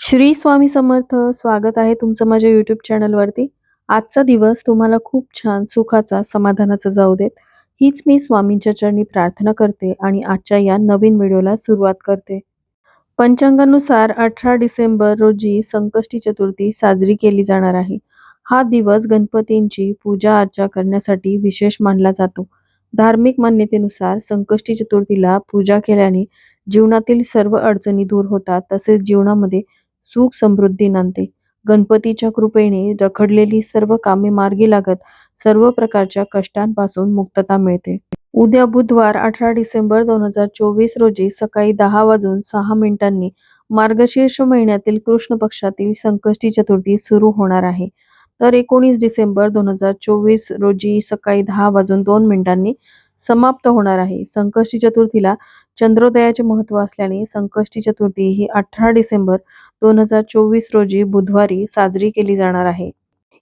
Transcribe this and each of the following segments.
श्री स्वामी समर्थ स्वागत आहे तुमचं माझ्या यूट्यूब चॅनलवरती आजचा दिवस तुम्हाला खूप छान सुखाचा समाधानाचा जाऊ देत. हीच मी स्वामींच्या चरणी प्रार्थना करते आणि आजच्या या नवीन व्हिडिओला सुरुवात करते. पंचांगानुसार अठरा डिसेंबर रोजी संकष्टी चतुर्थी साजरी केली जाणार आहे. हा दिवस गणपतींची पूजा अर्चा करण्यासाठी विशेष मानला जातो. धार्मिक मान्यतेनुसार संकष्टी चतुर्थीला पूजा केल्याने जीवनातील सर्व अडचणी दूर होतात तसेच जीवनामध्ये सुख समृद्धी नांदते. गणपतीच्या कृपेने रखडलेली सर्व कामे मार्गी लागत सर्व प्रकारच्या कष्टांपासून मुक्तता मिळते. उद्या बुधवार अठरा डिसेंबर दोन हजार चोवीस रोजी सकाळी दहा वाजून सहा मिनिटांनी मार्गशीर्ष महिन्यातील कृष्ण पक्षातील संकष्टी चतुर्थी सुरू होणार आहे. तर एकोणीस डिसेंबर दोन हजार चोवीस रोजी सकाळी दहा वाजून दोन मिनिटांनी समाप्त होणार आहे. संकष्टी चतुर्थीला चंद्रोदयाचे महत्त्व असल्याने संकष्टी चतुर्थी ही अठरा डिसेंबर दोन हजार चोवीस रोजी बुधवारी साजरी केली जाणार आहे.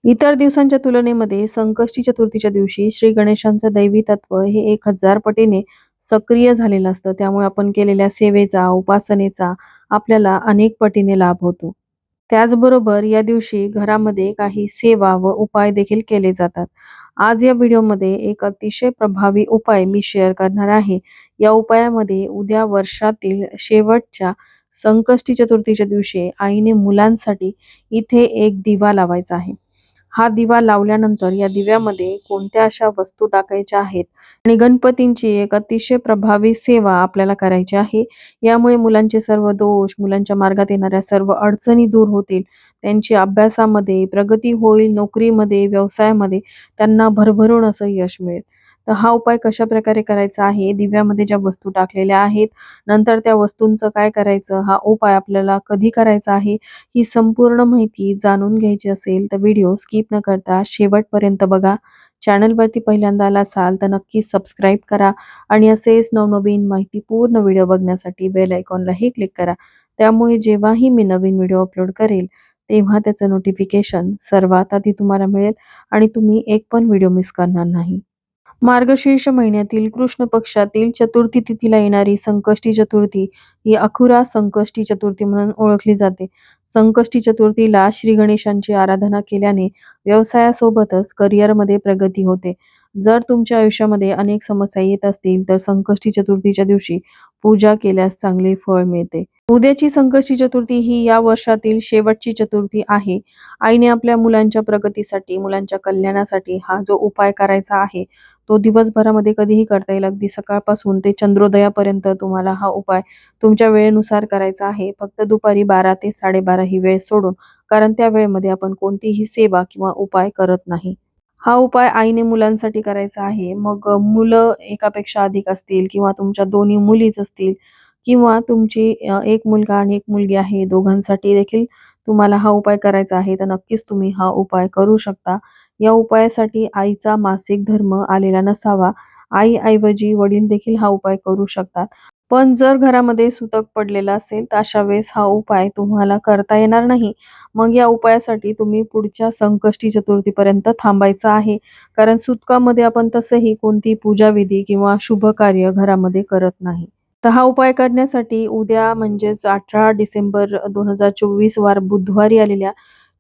इतर दिवसांच्या तुलनेमध्ये संकष्टी चतुर्थीच्या दिवशी श्री गणेशांचं दैवी तत्व हे एक हजार पटीने सक्रिय झालेलं असतं. त्यामुळे आपण केलेल्या सेवेचा उपासनेचा आपल्याला अनेक पटीने लाभ होतो. त्याचबरोबर या दिवशी घरामध्ये काही सेवा व उपाय देखील केले जातात. आज या व्हिडिओमध्ये एक अतिशय प्रभावी उपाय मी शेअर करणार आहे. या उपायामध्ये उद्या वर्षातील शेवटच्या संकष्टी चतुर्थीच्या दिवशी आईने मुलांसाठी इथे एक दिवा लावायचा आहे. हा दिवा लावल्यानंतर या दिव्यामध्ये कोणत्या अशा वस्तू टाकायच्या आहेत आणि गणपतींची एक अतिशय प्रभावी सेवा आपल्याला करायची आहे. यामुळे मुलांचे सर्व दोष मुलांच्या मार्गात येणाऱ्या सर्व अडचणी दूर होतील. त्यांची अभ्यासामध्ये प्रगती होईल नोकरीमध्ये व्यवसायामध्ये त्यांना भरभरून असं यश मिळेल. तर हा उपाय कशा प्रकारे करायचा आहे? दिव्यामध्ये ज्या वस्तू टाकलेल्या आहेत नंतर त्या वस्तूंचं काय करायचं? हा उपाय आपल्याला कधी करायचा आहे? ही संपूर्ण माहिती जाणून घ्यायची असेल तर व्हिडिओ स्किप न करता शेवटपर्यंत बघा. चॅनलवरती पहिल्यांदा आला असाल तर नक्की सबस्क्राईब करा आणि असेच नवनवीन माहिती पूर्ण व्हिडिओ बघण्यासाठी बेल आयकॉनलाही क्लिक करा. त्यामुळे जेव्हाही मी नवीन व्हिडिओ अपलोड करेल तेव्हा त्याचं नोटिफिकेशन सर्वात आधी तुम्हाला मिळेल आणि तुम्ही एक पण व्हिडिओ मिस करणार नाही. मार्गशीर्ष महिन्यातील कृष्ण पक्षातील चतुर्थी तिथीला येणारी संकष्टी चतुर्थी ही अखुरा संकष्टी चतुर्थी म्हणून ओळखली जाते. संकष्टी चतुर्थीला श्री गणेशांची आराधना केल्याने व्यवसायासोबतच करिअरमध्ये प्रगती होते. जर तुमच्या आयुष्यामध्ये अनेक समस्या येत असतील तर संकष्टी चतुर्थीच्या दिवशी पूजा केल्यास चांगले फळ मिळते. उद्याची संकष्टी चतुर्थी ही या वर्षातील शेवटची चतुर्थी आहे. आईने आपल्या मुलांच्या प्रगतीसाठी मुलांच्या कल्याणासाठी हा जो उपाय करायचा आहे तो दिवसभरामध्ये कधीही करता येईल. अगदी सकाळपासून ते चंद्रोदयापर्यंत तुम्हाला हा उपाय तुमच्या वेळेनुसार करायचा आहे. फक्त दुपारी बारा ते साडेबारा ही वेळ सोडून कारण त्या वेळेमध्ये आपण कोणतीही सेवा किंवा उपाय करत नाही. हा उपाय आईने मुलांसाठी करायचा आहे. मग मुलं एकापेक्षा अधिक असतील किंवा तुमच्या दोन्ही मुलीच असतील किंवा तुमची एक मुलगा आणि एक मुलगी आहे दोघांसाठी देखील तुम्हाला हा उपाय करायचा आहे तर नक्कीच तुम्ही हा उपाय करू शकता. या उपायासाठी आईचा मासिक धर्म आलेला नसावा. आई ऐवजी वडील देखील हा उपाय करू शकतात. पण जर घरामध्ये सुतक पडलेला असेल तर अशा वेळेस हा उपाय तुम्हाला करता येणार नाही. मग या उपायासाठी तुम्ही पुढच्या संकष्टी चतुर्थीपर्यंत थांबायचं आहे. कारण सुतकामध्ये आपण तसंही कोणती पूजाविधी किंवा शुभ कार्य घरामध्ये करत नाही. तर हा उपाय करण्यासाठी उद्या म्हणजेच अठरा डिसेंबर दोन हजार चोवीस वार बुधवारी आलेल्या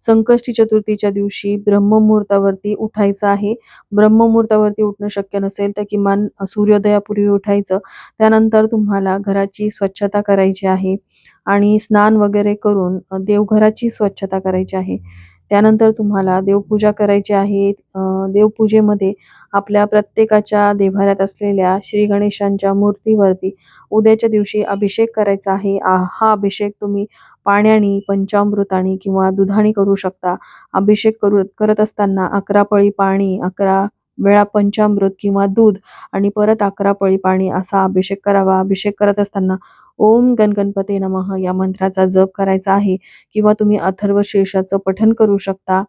संकष्टी चतुर्थीच्या दिवशी ब्रह्ममुहूर्तावरती उठायचं आहे. ब्रह्ममुहूर्तावरती उठणं शक्य नसेल तर किमान सूर्योदयापूर्वी उठायचं. त्यानंतर तुम्हाला घराची स्वच्छता करायची आहे. आणि स्नान वगैरे करून देवघराची स्वच्छता करायची आहे. त्यानंतर तुम्हाला देवपूजा करायची आहे. देवपूजेमध्ये आपल्या प्रत्येकाच्या देव्हाऱ्यात असलेल्या श्री गणेशांच्या मूर्तीवरती उद्याच्या दिवशी अभिषेक करायचा आहे. हा अभिषेक तुम्ही पाण्याने पंचामृताने किंवा दुधाने करू शकता. अभिषेक करू करत असताना अकरा पळी पाणी अकरा वेळा पंचामृत किंवा दूध आणि परत अकरा पळी पाणी असा अभिषेक करावा. अभिषेक करत असताना ओम गणगणपते नमः या मंत्राचा जप करायचा आहे किंवा तुम्ही अथर्व शीर्षाचं पठन करू शकता.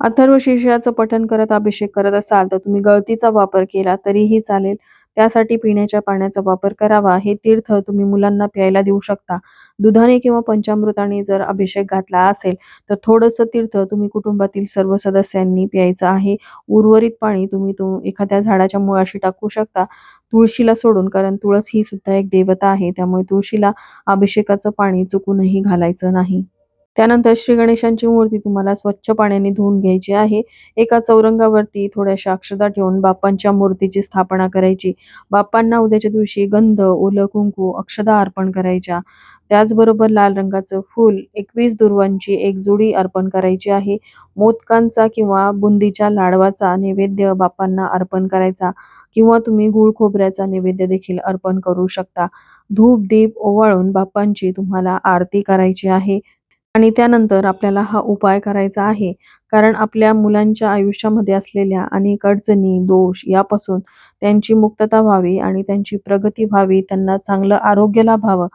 अथर्व शीर्षाचं पठन करत अभिषेक करत असाल तर तुम्ही गळतीचा वापर केला तरीही चालेल. त्यासाठी पिण्याच्या पाण्याचा वापर करावा. हे तीर्थ तुम्ही मुलांना प्यायला देऊ शकता. दुधाने किंवा पंचामृताने जर अभिषेक घातला असेल तर थोडंसं तीर्थ तुम्ही कुटुंबातील सर्व सदस्यांनी प्यायचं आहे. उर्वरित पाणी तुम्ही तो एखाद्या झाडाच्या मुळाशी टाकू शकता. तुळशीला सोडून कारण तुळस ही सुद्धा एक देवता आहे त्यामुळे तुळशीला अभिषेकाचं पाणी चुकूनही घालायचं नाही. त्यानंतर श्री गणेशांची मूर्ती तुम्हाला स्वच्छ पाण्याने धुवून घ्यायची आहे. एका चौरंगावरती थोड्याशा अक्षता ठेवून बाप्पांच्या मूर्तीची स्थापना करायची. बाप्पांना उद्याच्या दिवशी गंध ओलं कुंकू अक्षदा अर्पण करायच्या. त्याचबरोबर लाल रंगाचं फूल एकवीस दुर्वांची एक जोडी अर्पण करायची आहे. मोदकांचा किंवा बुंदीच्या लाडवाचा नैवेद्य बाप्पांना अर्पण करायचा किंवा तुम्ही गुळ खोबऱ्याचा नैवेद्य देखील अर्पण करू शकता. धूप दीप ओवाळून बाप्पांची तुम्हाला आरती करायची आहे. आणि त्यानंतर आपल्याला हा उपाय करायचा आहे. कारण आपल्या मुलांच्या आयुष्यामध्ये असलेल्या अनेक अडचणी दोष यापासून त्यांची मुक्तता व्हावी आणि त्यांची प्रगती व्हावी त्यांना चांगलं आरोग्य लाभावं.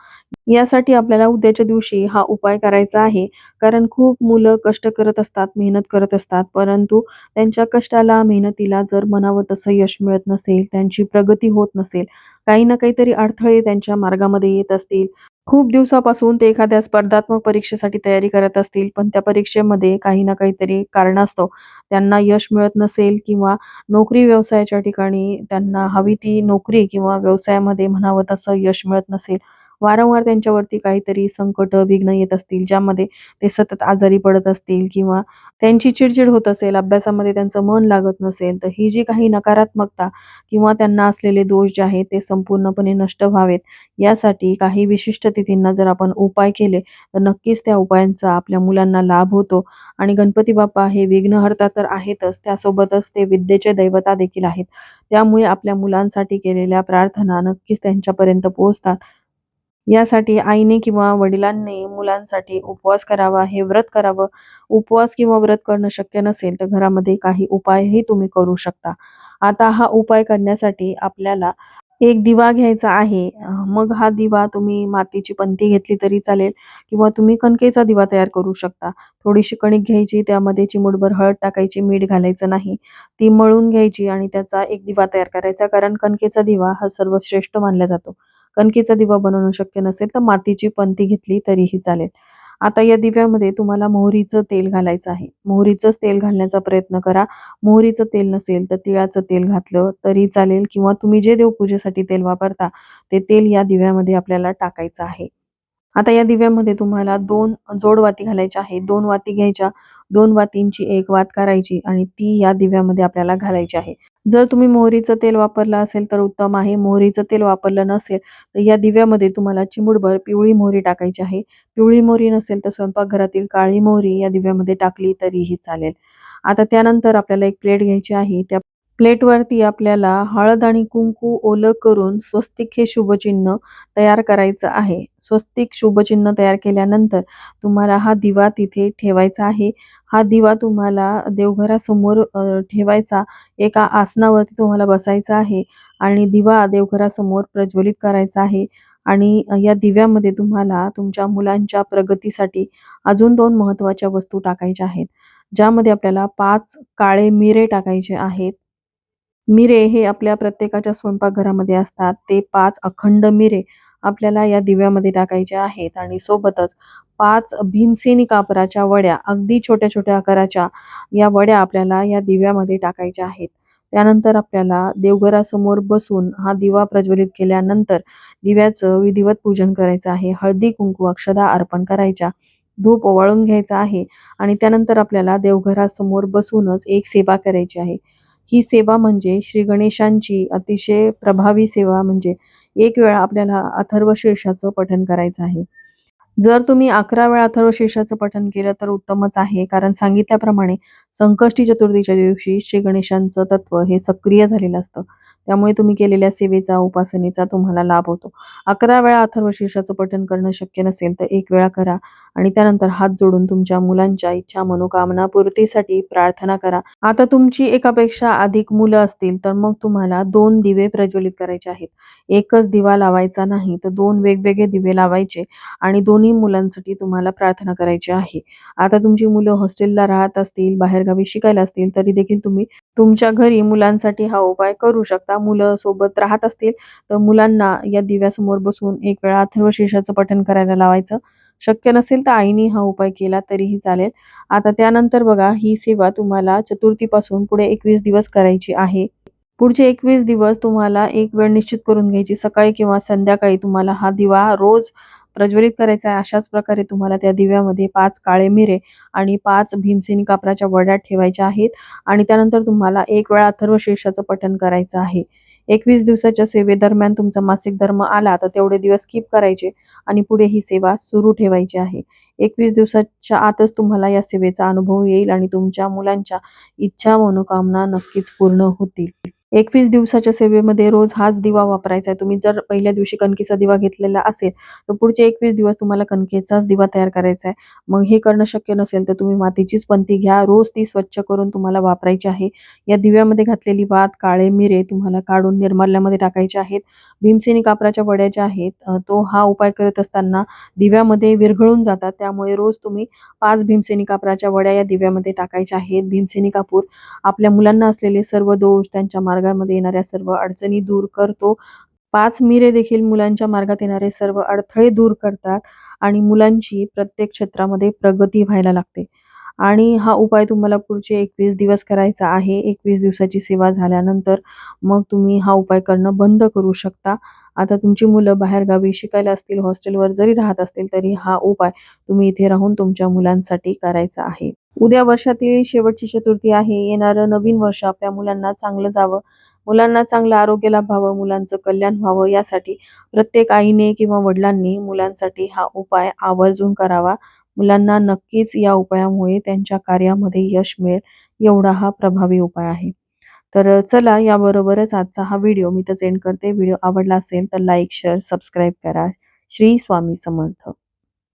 यासाठी आपल्याला उद्याच्या दिवशी हा उपाय करायचा आहे. कारण खूप मुलं कष्ट करत असतात मेहनत करत असतात. परंतु त्यांच्या कष्टाला मेहनतीला जर म्हणावं तसं यश मिळत नसेल त्यांची प्रगती होत नसेल काही ना काहीतरी अडथळे त्यांच्या मार्गामध्ये येत असतील. खूप दिवसापासून ते एखाद्या स्पर्धात्मक परीक्षेसाठी तयारी करत असतील पण त्या परीक्षेमध्ये काही ना काहीतरी कारणास्तव त्यांना यश मिळत नसेल किंवा नोकरी व्यवसायाच्या ठिकाणी त्यांना हवी ती नोकरी किंवा व्यवसायामध्ये म्हणावं तसं यश मिळत नसेल वारंवार त्यांच्यावरती काहीतरी संकट विघ्न येत असतील ज्यामध्ये ते सतत आजारी पडत असतील किंवा त्यांची चिडचिड होत असेल अभ्यासामध्ये त्यांचं मन लागत नसेल तर ही जी काही नकारात्मकता किंवा त्यांना असलेले दोष जे आहेत ते संपूर्णपणे नष्ट व्हावेत. यासाठी काही विशिष्ट तिथींना जर आपण उपाय केले तर नक्कीच त्या उपायांचा आपल्या मुलांना लाभ होतो. आणि गणपती बाप्पा हे विघ्नहर्ता तर आहेतच त्यासोबतच ते विद्येचे दैवता देखील आहेत. त्यामुळे आपल्या मुलांसाठी केलेल्या प्रार्थना नक्कीच त्यांच्यापर्यंत पोहोचतात. यासाठी आईने किंवा वडिलांनी मुलांसाठी उपवास करावा हे व्रत करावं. उपवास किंवा व्रत करणं शक्य नसेल तर घरामध्ये काही उपायही तुम्ही करू शकता. आता हा उपाय करण्यासाठी आपल्याला एक दिवा घ्यायचा आहे. मग हा दिवा तुम्ही मातीची पंती घेतली तरी चालेल किंवा तुम्ही कणकेचा दिवा तयार करू शकता. थोडीशी कणिक घ्यायची त्यामध्ये चिमुडभर हळद टाकायची मीठ घालायचं नाही. ती मळून घ्यायची आणि त्याचा एक दिवा तयार करायचा कारण कणकेचा दिवा हा सर्वश्रेष्ठ मानला जातो. कणकीचा दिवा बनवणं शक्य नसेल तर मातीची पंती घेतली तरीही चालेल. आता या दिव्यामध्ये तुम्हाला मोहरीचं तेल घालायचं आहे. मोहरीचंच तेल घालण्याचा प्रयत्न करा. मोहरीचं तेल नसेल तर तिळाचं तेल घातलं तरी चालेल किंवा तुम्ही जे देवपूजेसाठी तेल वापरता ते तेल या दिव्यामध्ये आपल्याला टाकायचं आहे. आता या दिव्यामध्ये तुम्हाला दोन जोड वाती घालायच्या आहेत. दोन वाती घ्यायच्या दोन वातींची एक वात करायची आणि ती या दिव्यामध्ये आपल्याला घालायची आहे. जर तुम्ही मोहरीचं तेल वापरलं असेल तर उत्तम आहे. मोहरीचं तेल वापरलं नसेल तर या दिव्यामध्ये तुम्हाला चिमूटभर पिवळी मोहरी टाकायची आहे. पिवळी मोहरी नसेल तर स्वयंपाकघरातील काळी मोहरी या दिव्यामध्ये टाकली तरीही चालेल. आता त्यानंतर आपल्याला एक प्लेट घ्यायची आहे. त्या प्लेटवरती आपल्याला हळद आणि कुंकू ओलं करून स्वस्तिक हे शुभचिन्ह तयार करायचं आहे. स्वस्तिक शुभचिन्ह तयार केल्यानंतर तुम्हाला हा दिवा तिथे ठेवायचा आहे. हा दिवा तुम्हाला देवघरासमोर ठेवायचा. एका आसनावरती तुम्हाला बसायचा आहे आणि दिवा देवघरासमोर प्रज्वलित करायचा आहे आणि या दिव्यामध्ये तुम्हाला तुमच्या मुलांच्या प्रगतीसाठी अजून दोन महत्त्वाच्या वस्तू टाकायच्या आहेत. ज्यामध्ये आपल्याला पाच काळे मिरे टाकायचे आहेत. मिरे हे आपल्या प्रत्येकाच्या स्वयंपाकघरामध्ये असतात. ते पाच अखंड मिरे आपल्याला या दिव्यामध्ये टाकायचे आहेत आणि सोबतच पाच भीमसेनी कापराच्या वड्या अगदी छोट्या छोट्या आकाराच्या या वड्या आपल्याला या दिव्यामध्ये टाकायच्या आहेत. त्यानंतर आपल्याला देवघरासमोर बसून हा दिवा प्रज्वलित केल्यानंतर दिव्याचं विधिवत पूजन करायचं आहे. हळदी कुंकू अक्षदा अर्पण करायच्या. धूप ओवाळून घ्यायचा आहे आणि त्यानंतर आपल्याला देवघरासमोर बसूनच एक सेवा करायची आहे. ही सेवा म्हणजे श्री गणेशांची अतिशय प्रभावी सेवा म्हणजे एक वेळा आपल्याला अथर्वशीर्षाचं पठन करायचं आहे. जर तुम्ही अकरा वेळा अथर्वशीर्षाचं पठन केलं तर उत्तमच आहे कारण सांगितल्याप्रमाणे संकष्टी चतुर्थीच्या दिवशी श्री गणेशांचं तत्व हे सक्रिय झालेलं असतं. त्यामुळे तुम्ही केलेल्या सेवेचा उपासनेचा तुम्हाला लाभ होतो. अकरा वेळा अथर्वशीर्षाचं पठण करणं शक्य नसेल तर एक वेळा करा आणि त्यानंतर हात जोडून तुमच्या मुलांच्या इच्छा मनोकामना पूर्तीसाठी प्रार्थना करा. आता तुमची एकापेक्षा अधिक मुलं असतील तर मग तुम्हाला दोन दिवे प्रज्वलित करायचे आहेत. एकच दिवा लावायचा नाही तर दोन वेगवेगळे दिवे लावायचे आणि दोन्ही मुलांसाठी तुम्हाला प्रार्थना करायची आहे. आता तुमची मुलं हॉस्टेलला राहत असतील बाहेरगावी शिकायला असतील तरी देखील तुम्ही तुमच्या घरी मुलांसाठी हा उपाय करू शकता. मुलं सोबत राहत असतील तर मुलांना या दिव्यासमोर बसून एक वेळा अथर्वशीर्षाचं पठण करायला लावायचं. शक्य नसेल तर आईने हा उपाय केला तरीही चालेल. आता त्यानंतर बघा ही सेवा तुम्हाला चतुर्थीपासून पुढे एकवीस दिवस करायची आहे. पुढचे एकवीस दिवस तुम्हाला एक वेळ निश्चित करून घ्यायची. सकाळी किंवा संध्याकाळी तुम्हाला हा दिवा रोज प्रज्वलित करायचा आहे. अशाच प्रकारे तुम्हाला त्या दिव्यामध्ये पाच काळे मिरे आणि पाच भीमसेनी कापराच्या वड्यात ठेवायच्या आहेत आणि त्यानंतर तुम्हाला एक वेळा अथर्व शीर्षाचं पठण करायचं आहे. एकवीस दिवसाच्या सेवेदरम्यान तुमचा मासिक धर्म आला तर तेवढे दिवस स्किप करायचे आणि पुढे ही सेवा सुरू ठेवायची आहे. एकवीस दिवसाच्या आतच तुम्हाला या सेवेचा अनुभव येईल आणि तुमच्या मुलांच्या इच्छा मनोकामना नक्कीच पूर्ण होतील. एकवीस दिवसाच्या सेवेमध्ये रोज हाच दिवा वापरायचा आहे. तुम्ही जर पहिल्या दिवशी कणकेचा दिवा घेतलेला असेल तर पुढचे एकवीस दिवस तुम्हाला कणकेचाच दिवा तयार करायचा आहे. मग हे करणं शक्य नसेल तर तुम्ही मातीचीच पंती घ्या. रोज ती स्वच्छ करून तुम्हाला वापरायची आहे. या दिव्यामध्ये घातलेली वात काळे मिरे तुम्हाला काढून निर्माल्यामध्ये टाकायचे आहेत. भीमसेनी कापराच्या वड्या ज्या आहेत तो हा उपाय करत असताना दिव्यामध्ये विरघळून जातात. त्यामुळे रोज तुम्ही पाच भीमसेनी कापराच्या वड्या या दिव्यामध्ये टाकायच्या आहेत. भीमसेनी कापूर आपल्या मुलांना असलेले सर्व दोष त्यांच्या मार्गामध्ये येणाऱ्या सर्व अडचणी दूर करतो. पाच मिरे देखील मुलांच्या मार्गात येणारे सर्व अडथळे दूर करतात आणि मुलांची प्रत्येक क्षेत्रामध्ये प्रगती व्हायला लागते. आणि हा उपाय तुम्हाला पुढचे एकवीस दिवस करायचा आहे. एकवीस दिवसाची सेवा झाल्यानंतर मग तुम्ही हा उपाय करणं बंद करू शकता. आता तुमची मुलं बाहेरगावी शिकायला असतील हॉस्टेलवर जरी राहत असतील तरी हा उपाय तुम्ही इथे राहून तुमच्या मुलांसाठी करायचा आहे. उद्या वर्षातील शेवटची चतुर्थी आहे. येणारं नवीन वर्ष आपल्या मुलांना चांगलं जावं. मुलांना चांगलं आरोग्य लाभावं. मुलांचं कल्याण व्हावं. यासाठी प्रत्येक आईने किंवा वडिलांनी मुलांसाठी हा उपाय आवर्जून करावा. मुलांना नक्कीच या उपायामुळे त्यांच्या कार्यामध्ये यश मिळेल एवढा हा प्रभावी उपाय आहे. तर चला याबरोबरच आजचा हा व्हिडिओ मी तर एंड करते. व्हिडिओ आवडला असेल तर लाईक शेअर सबस्क्राईब करा. श्री स्वामी समर्थ.